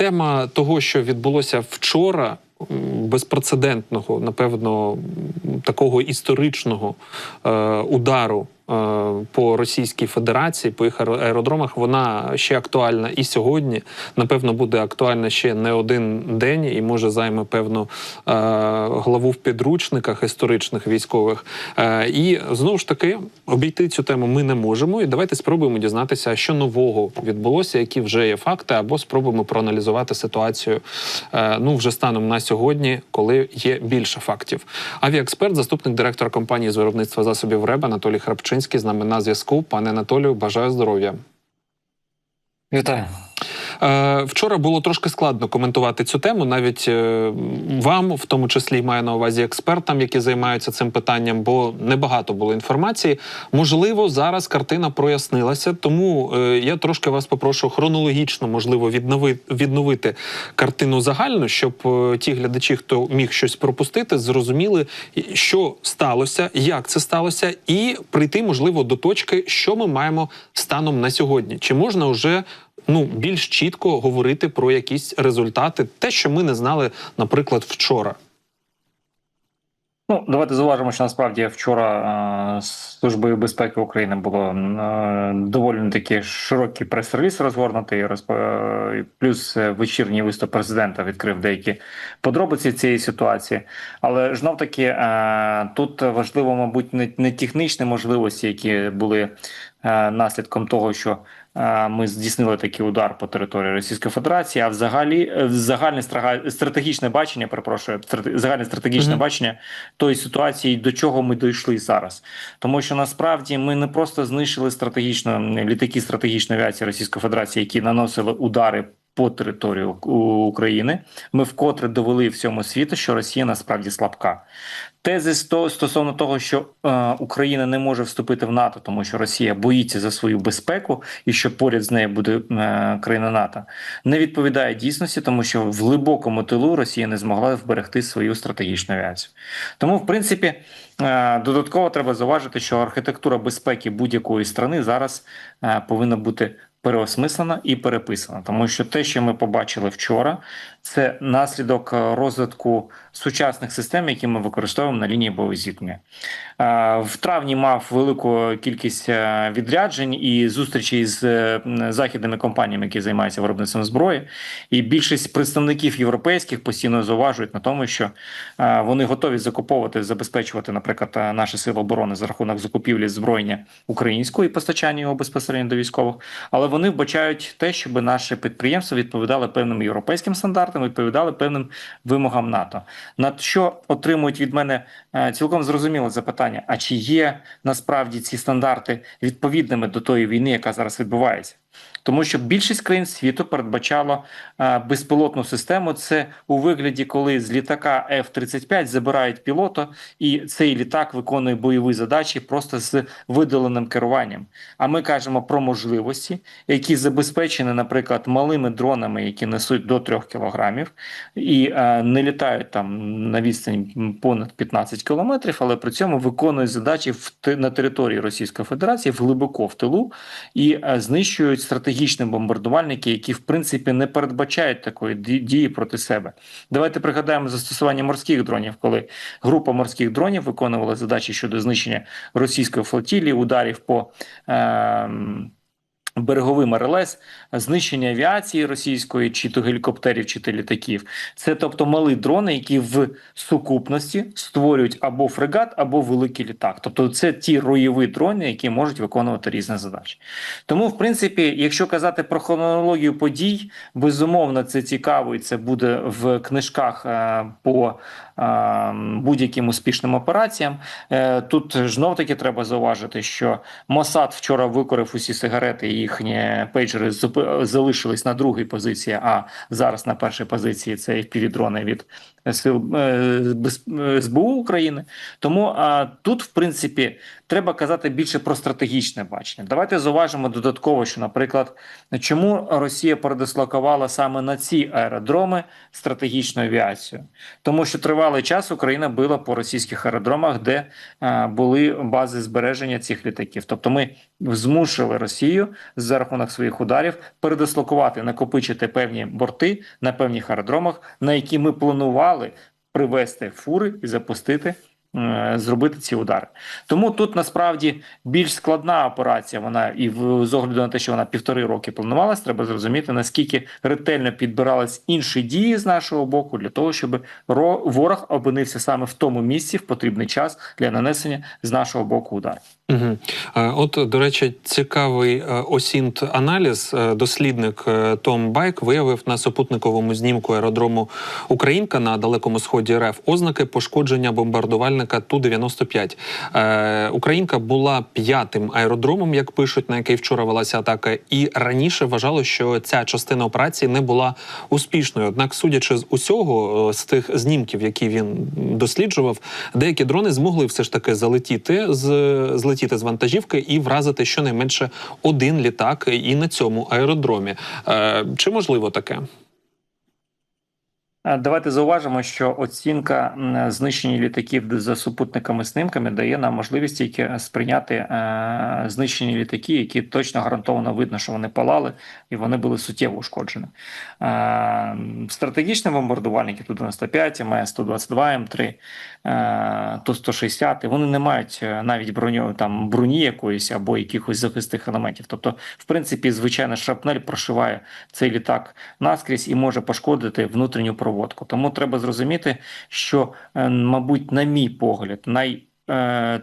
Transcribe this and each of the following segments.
тема того, що відбулося вчора, безпрецедентного, напевно, такого історичного е, удару. Е, По Російській Федерації, по їх аеродромах, вона ще актуальна і сьогодні. Напевно, буде актуальна ще не один день, і може займе певно е, главу в підручниках історичних військових. Е, І знову ж таки обійти цю тему ми не можемо. І давайте спробуємо дізнатися, що нового відбулося, які вже є факти, або спробуємо проаналізувати ситуацію ну вже станом на сьогодні, коли є більше фактів. Авіаексперт, заступник директора компанії з виробництва засобів РЕБ Анатолій Храпчинський з нами на зв'язку. Пане Анатолію, бажаю здоров'я. Вітаю. Е, Вчора було трошки складно коментувати цю тему, навіть е, вам, в тому числі маю на увазі експертам, які займаються цим питанням, бо небагато було інформації. Можливо, зараз картина прояснилася, тому е, я трошки вас попрошу хронологічно, можливо, віднови, відновити картину загальну, щоб ті глядачі, хто міг щось пропустити, зрозуміли, що сталося, як це сталося, і прийти, можливо, до точки, що ми маємо станом на сьогодні. Чи можна вже ну більш чітко говорити про якісь результати, те, що ми не знали, наприклад, вчора. Ну, давайте зауважимо, що насправді вчора е, Службою безпеки України було е, доволі таки широкий прес-реліз розгорнутий. е, плюс вечірній виступ президента відкрив деякі подробиці цієї ситуації. Але знов таки тут важливо, мабуть, не, технічні можливості, які були наслідком того, що ми здійснили такий удар по території Російської Федерації, а взагалі е, загальне стратегічне бачення, перепрошую, загальне стратегічне Мгм. бачення тої ситуації, до чого ми дійшли зараз. Тому що насправді ми не просто знищили стратегічно літаки стратегічної авіації Російської Федерації, які наносили удари. По територію У- України ми вкотре довели всьому світу, що Росія насправді слабка. Тези стосовно того, що е, Україна не може вступити в НАТО, тому що Росія боїться за свою безпеку і що поряд з нею буде е, країна НАТО, не відповідає дійсності, тому що в глибокому тилу Росія не змогла вберегти свою стратегічну авіацію. Тому, в принципі, е, додатково треба зауважити, що архітектура безпеки будь-якої страни зараз е, повинна бути переосмислена і переписана, тому що те, що ми побачили вчора, це наслідок е, розвитку сучасних систем, які ми використовуємо на лінії зіткнення. Е, В травні мав велику кількість е, відряджень і зустрічей з західними компаніями, які займаються виробництвом зброї. І більшість представників європейських постійно зауважують на тому, що вони готові закуповувати, забезпечувати, наприклад, наші сили оборони за рахунок закупівлі зброєння українського і постачання його безпосередньо до військових. Але вони вбачають те, щоб наші підприємства відповідали певним європейським стандартам, відповідали певним вимогам НАТО. На що отримують від мене е, цілком зрозуміле запитання: а чи є насправді ці стандарти відповідними до тої війни, яка зараз відбувається? Тому що більшість країн світу передбачало е, безпілотну систему. Це у вигляді, коли з літака F-35 забирають пілота, і цей літак виконує бойові задачі просто з видаленим керуванням. А ми кажемо про можливості, які забезпечені, наприклад, малими дронами, які несуть до 3 кілограмів, і е, не літають там на відстані понад 15 кілометрів, але при цьому виконують задачі в на території Російської Федерації глибоко в тилу і е, знищують стратегічні бомбардувальники, які в принципі не передбачають такої дії проти себе. Давайте пригадаємо застосування морських дронів, коли група морських дронів виконувала задачі щодо знищення російської флотілії, ударів по. Е- Береговим РЛС, знищення авіації російської, чи то гелікоптерів, чи то літаків. Це тобто малі дрони, які в сукупності створюють або фрегат, або великий літак. Тобто, це ті роєві дрони, які можуть виконувати різні задачі. Тому, в принципі, якщо казати про хронологію подій, безумовно, це цікаво, і це буде в книжках е, по будь-яким успішним операціям. Е, Тут знов таки треба зауважити, що Мосад вчора викорив усі сигарети, і їхні пейджери залишились на другій позиції, а зараз на першій позиції це FPV-дрони від СБУ України. Тому а, тут, в принципі, треба казати більше про стратегічне бачення. Давайте зауважимо додатково, що, наприклад, чому Росія передислокувала саме на ці аеродроми стратегічну авіацію, тому що тривалий час Україна била по російських аеродромах, де е, були бази збереження цих літаків. Тобто, ми змусили Росію за рахунок своїх ударів передислокувати, накопичити певні борти на певних аеродромах, на які ми планували привезти фури і запустити. е, Зробити ці удари, тому тут насправді більш складна операція. Вона і з огляду на те, що вона півтори роки планувалась, треба зрозуміти наскільки ретельно підбирались інші дії з нашого боку для того, щоб ро- ворог опинився саме в тому місці в потрібний час для нанесення з нашого боку ударів. Угу. От, до речі, цікавий е, осінт аналіз. Е, Дослідник е, Том Байк виявив на супутниковому знімку аеродрому Українка на далекому сході РФ ознаки пошкодження бомбардувальника Ту-95. Е, Українка була п'ятим аеродромом, як пишуть, на який вчора велася атака, і раніше вважало, що ця частина операції не була успішною. Однак, судячи з усього, з тих знімків, які він досліджував, деякі дрони змогли все ж таки залетіти з злетіти з вантажівки і вразити щонайменше один літак і на цьому аеродромі. Е, чи можливо таке? Е, Давайте зауважимо, що оцінка знищення літаків за супутниками снимками дає нам можливість тільки сприйняти е, знищені літаки, які точно гарантовано видно, що вони палали і вони були суттєво ушкоджені. Е, стратегічні бомбардувальники Ту-95, МС-122, М3, е, Ту-160, вони не мають е, навіть броню, там, броні якоїсь або якихось захисних елементів. Тобто, в принципі, звичайна шрапнель прошиває цей літак наскрізь і може пошкодити внутрішню проводку. Тому треба зрозуміти, що, е, мабуть, на мій погляд, най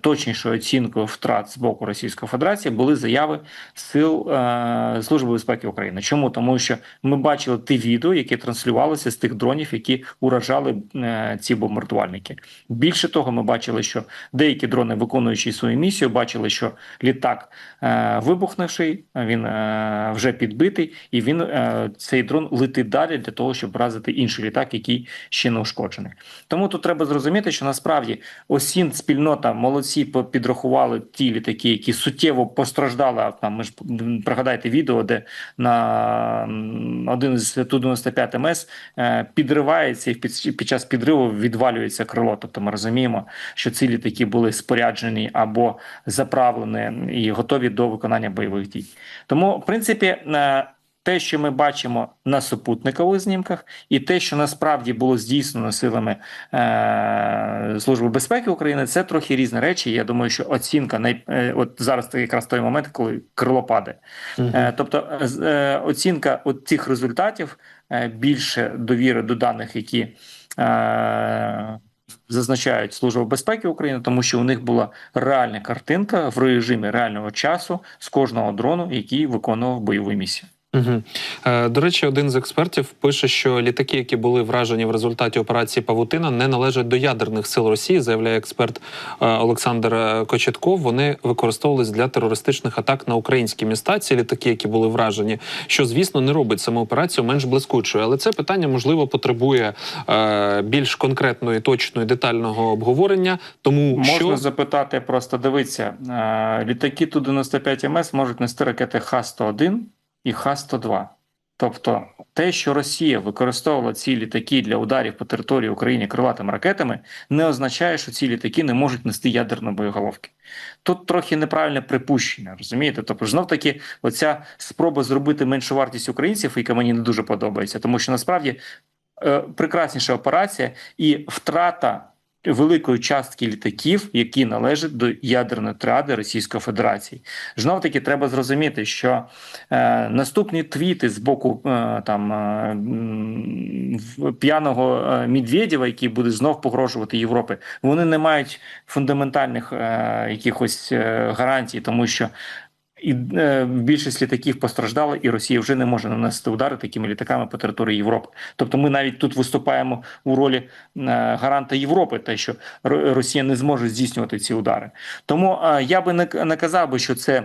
Точнішою оцінкою втрат з боку Російської Федерації були заяви сил е, Служби безпеки України. Чому тому, що ми бачили ті відео, які транслювалися з тих дронів, які уражали е, ці бомбардувальники. Більше того, ми бачили, що деякі дрони, виконуючи свою місію, бачили, що літак е, вибухнувший, він е, вже підбитий, і він е, цей дрон летить далі для того, щоб вразити інший літак, який ще не ушкоджений. Тому тут треба зрозуміти, що насправді осін спільнота молодці підрахували ті літаки, які суттєво постраждали. Там ми ж пригадайте відео, де на один з Ту-95 МС підривається і під час підриву відвалюється крило. Тобто ми розуміємо, що ці літаки були споряджені або заправлені і готові до виконання бойових дій. Тому, в принципі, е, те, що ми бачимо на супутникових знімках, і те, що насправді було здійснено силами е, Служби безпеки України, це трохи різні речі. Я думаю, що оцінка най, е, от зараз це якраз той момент, коли крило падає. Е, тобто, е, е, оцінка от цих результатів е, більше довіри до даних, які е, зазначають Служба безпеки України, тому що у них була реальна картинка в режимі реального часу з кожного дрону, який виконував бойову місію. Угу. До речі, один з експертів пише, що літаки, які були вражені в результаті операції Павутина, не належать до ядерних сил Росії, заявляє експерт е, Олександр е, Кочетков. Вони використовувались для терористичних атак на українські міста. Ці літаки, які були вражені, що звісно не робить саму операцію менш блискучою. Але це питання можливо потребує е, більш конкретної, точної, детального обговорення. Тому Можна що запитати, просто дивіться, е, літаки Ту-95 МС можуть нести ракети Х-101 і Х-102. Тобто те, що Росія використовувала ці літаки для ударів по території України крилатими ракетами, не означає, що ці літаки не можуть нести ядерні боєголовки. Тут трохи неправильне припущення, розумієте? Тобто, знов таки, оця спроба зробити меншу вартість українців, яка мені не дуже подобається, тому що насправді е, прекрасніша операція і втрата великої частки літаків, які належать до ядерної триади Російської Федерації. Знов таки треба зрозуміти, що е, наступні твіти з боку е, там е, п'яного е, Медведєва, який буде знов погрожувати Європи, вони не мають фундаментальних е, якихось е, гарантій, тому що. І е, більшість літаків постраждала, і Росія вже не може нанести удари такими літаками по території Європи. Тобто, ми навіть тут виступаємо у ролі е, гаранта Європи, те, що Ро- Росія не зможе здійснювати ці удари. Тому е, я би не, не казав би, що це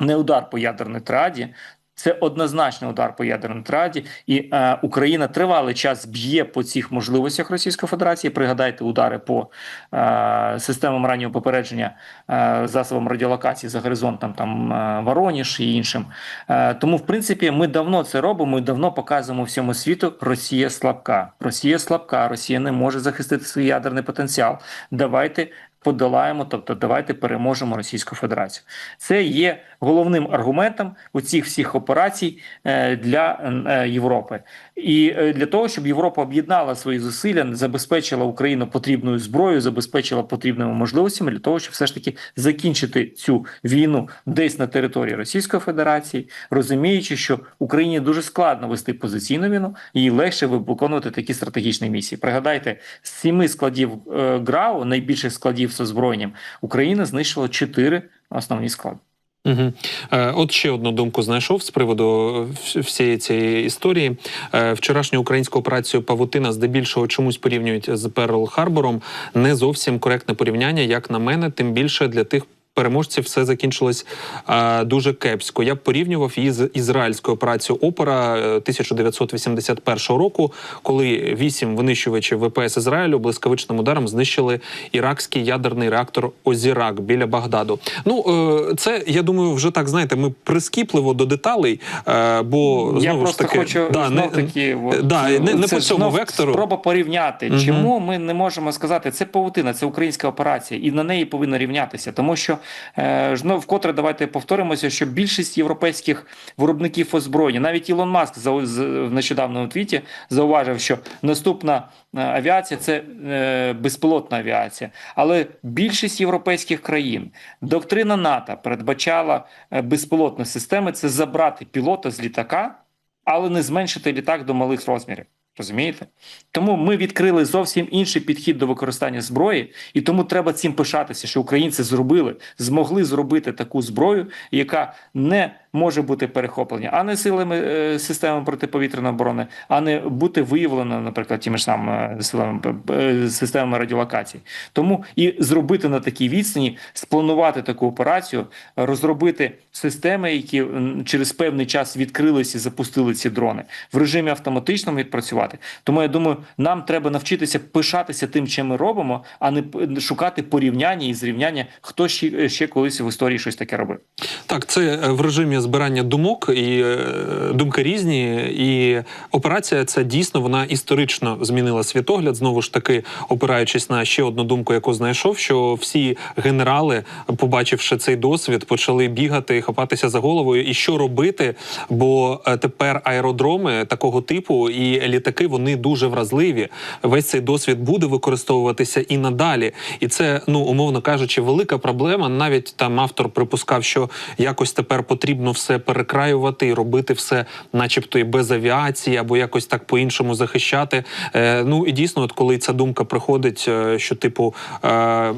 не удар по ядерній триаді. Це однозначний удар по ядерній траді, і е, Україна тривалий час б'є по цих можливостях Російської Федерації. Пригадайте удари по е, системам раннього попередження е, засобам радіолокації за горизонтом, там е, Вороніж і іншим. Е, тому, в принципі, ми давно це робимо. Ми давно показуємо всьому світу, Росія слабка. Росія слабка, Росія не може захистити свій ядерний потенціал. Давайте подолаємо, тобто давайте переможемо Російську Федерацію. Це є головним аргументом у цих всіх операцій е, для е, Європи. І е, для того, щоб Європа об'єднала свої зусилля, забезпечила Україну потрібною зброєю, забезпечила потрібними можливостями для того, щоб все ж таки закінчити цю війну десь на території Російської Федерації, розуміючи, що Україні дуже складно вести позиційну війну, їй легше виконувати такі стратегічні місії. Пригадайте, з семи складів ГРАУ, найбільших складів озброєнням, Україна знищила чотири основні склади. Угу. Е, от ще одну думку знайшов з приводу всієї цієї історії. Е, вчорашню українську операцію Павутина здебільшого чомусь порівнюють з Перл Харбором. Не зовсім коректне порівняння, як на мене, тим більше для тих. Переможців все закінчилось е, дуже кепсько. Я б порівнював її з ізраїльською операцією Опера е, 1981 року, коли вісім винищувачів ВПС Ізраїлю блискавичним ударом знищили іракський ядерний реактор Озірак біля Багдаду. Ну е, це я думаю, вже так знаєте. Ми прискіпливо до деталей, е, бо Я знову ж таки хочу да, знов не, таки, от, да, не, не по цьому вектору. Спроба порівняти, Мгм. чому ми не можемо сказати, це павутина, це українська операція, і на неї повинно рівнятися. Тому що е, знов вкотре давайте повторимося, що більшість європейських виробників озброєння, навіть Ілон Маск в нещодавному твіті зауважив, що наступна е, авіація це е, безпілотна авіація. Але більшість європейських країн, доктрина НАТО передбачала безпілотні системи це забрати пілота з літака але не зменшити літак до малих розмірів. Розумієте? Тому ми відкрили зовсім інший підхід до використання зброї, і тому треба цим пишатися, що українці зробили, змогли зробити таку зброю, яка не може бути перехоплення, а не силами е, системи протиповітряної оборони, а не бути виявлена, наприклад, тими ж самими силами е, системами радіолокації. Тому і зробити на такій відстані, спланувати таку операцію, розробити системи, які через певний час відкрилися і запустили ці дрони в режимі автоматичному відпрацювати. Тому я думаю, нам треба навчитися пишатися тим, чим ми робимо, а не шукати порівняння і зрівняння, хто ще, ще колись в історії щось таке робив. Так, це е, в режимі збирання думок і е, думки різні. І операція ця дійсно вона історично змінила світогляд. Знову ж таки, опираючись на ще одну думку, яку знайшов, що всі генерали, побачивши цей досвід, почали бігати, хапатися за головою. І що робити? Бо е, тепер аеродроми такого типу і літаки вони дуже вразливі. Весь цей досвід буде використовуватися і надалі. І це, ну умовно кажучи, велика проблема. Навіть там автор припускав, що якось тепер потрібно все перекраювати і робити все, начебто, і без авіації, або якось так по-іншому захищати. Е, ну і дійсно, от коли ця думка приходить, е, що типу. Е,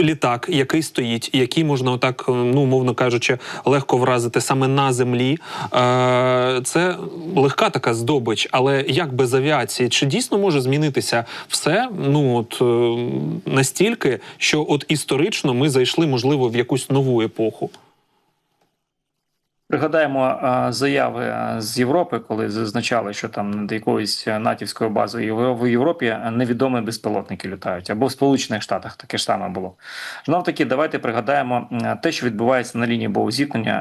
Літак, який стоїть, який можна отак, ну мовно кажучи, легко вразити саме на землі. Е, це легка така здобич, але як без авіації? Чи дійсно може змінитися все? Ну от е, настільки, що от історично ми зайшли, можливо, в якусь нову епоху. Пригадаємо е, заяви е, з Європи, коли зазначали, що там над якоюсь натівською базою в Європі невідомі безпілотники літають, або в Сполучених Штатах таке ж саме було. Знов таки, давайте пригадаємо те, що відбувається на лінії боєзіткнення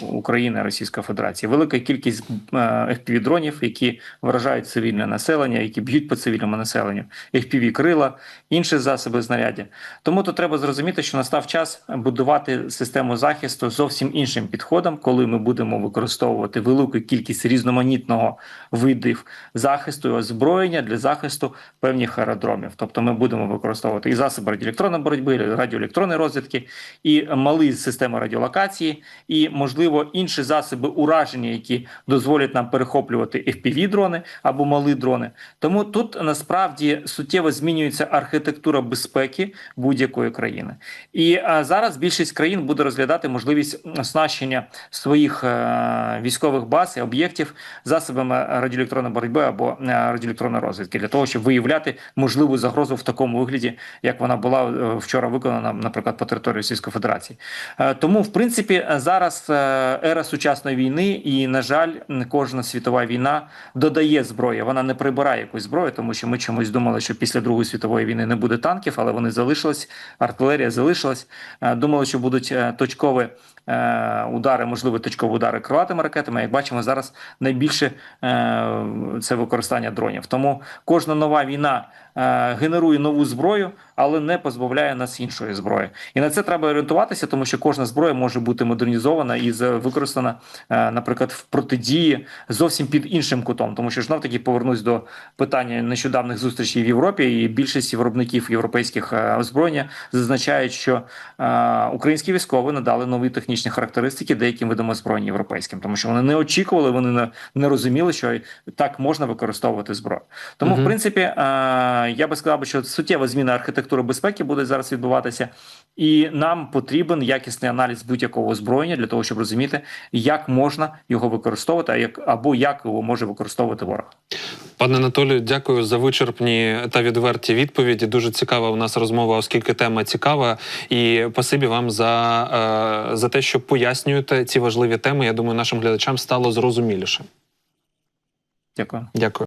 е, України Російської Федерації. Велика кількість fpv дронів, які вражають цивільне населення, які б'ють по цивільному населенню, fpv крила, інші засоби знаряддя. Тому то треба зрозуміти, що настав час будувати систему захисту зовсім іншим підходом, коли ми будемо використовувати велику кількість різноманітного видів захисту і озброєння для захисту певних аеродромів. Тобто ми будемо використовувати і засоби радіоелектронної боротьби, радіоелектронної розвідки, і малі системи радіолокації, і можливо інші засоби ураження, які дозволять нам перехоплювати fpv дрони або малі дрони. Тому тут насправді суттєво змінюється архітектура безпеки будь-якої країни. І а, зараз більшість країн буде розглядати можливість оснащення оснащення своїх е, військових баз і об'єктів засобами радіоелектронної боротьби або е, радіоелектронної розвідки для того, щоб виявляти можливу загрозу в такому вигляді, як вона була е, вчора виконана, наприклад, по території Російської Федерації. Тому, в принципі, зараз ера сучасної війни, і на жаль, кожна світова війна додає зброї. Вона не прибирає якусь зброю, тому що ми чомусь думали, що після Другої світової війни не буде танків, але вони залишились. Артилерія залишилась. Думали, що будуть точкові удари, можливо, точкові удари крилатими ракетами. Як бачимо, зараз найбільше е, це використання дронів. Тому кожна нова війна генерує нову зброю, але не позбавляє нас іншої зброї. І на це треба орієнтуватися, тому що кожна зброя може бути модернізована і використана, е, наприклад, в протидії зовсім під іншим кутом. Тому що знов таки повернусь до питання нещодавних зустрічей в Європі, і більшість виробників європейських е, озброєння зазначають, що е, українські військові надали нові технічні характеристики деяким видам озброєння європейським, тому що вони не очікували, вони не, розуміли, що так можна використовувати зброю. Тому, Мгм. в принципі, е, я би сказав, що суттєва зміна архітектури безпеки буде зараз відбуватися, і нам потрібен якісний аналіз будь-якого озброєння для того, щоб розуміти, як можна його використовувати, або як його може використовувати ворог. Пане Анатолію, дякую за вичерпні та відверті відповіді. Дуже цікава у нас розмова, оскільки тема цікава. І спасибі вам за, е, за те, що пояснюєте ці важливі теми. Я думаю, нашим глядачам стало зрозуміліше. Дякую. Дякую.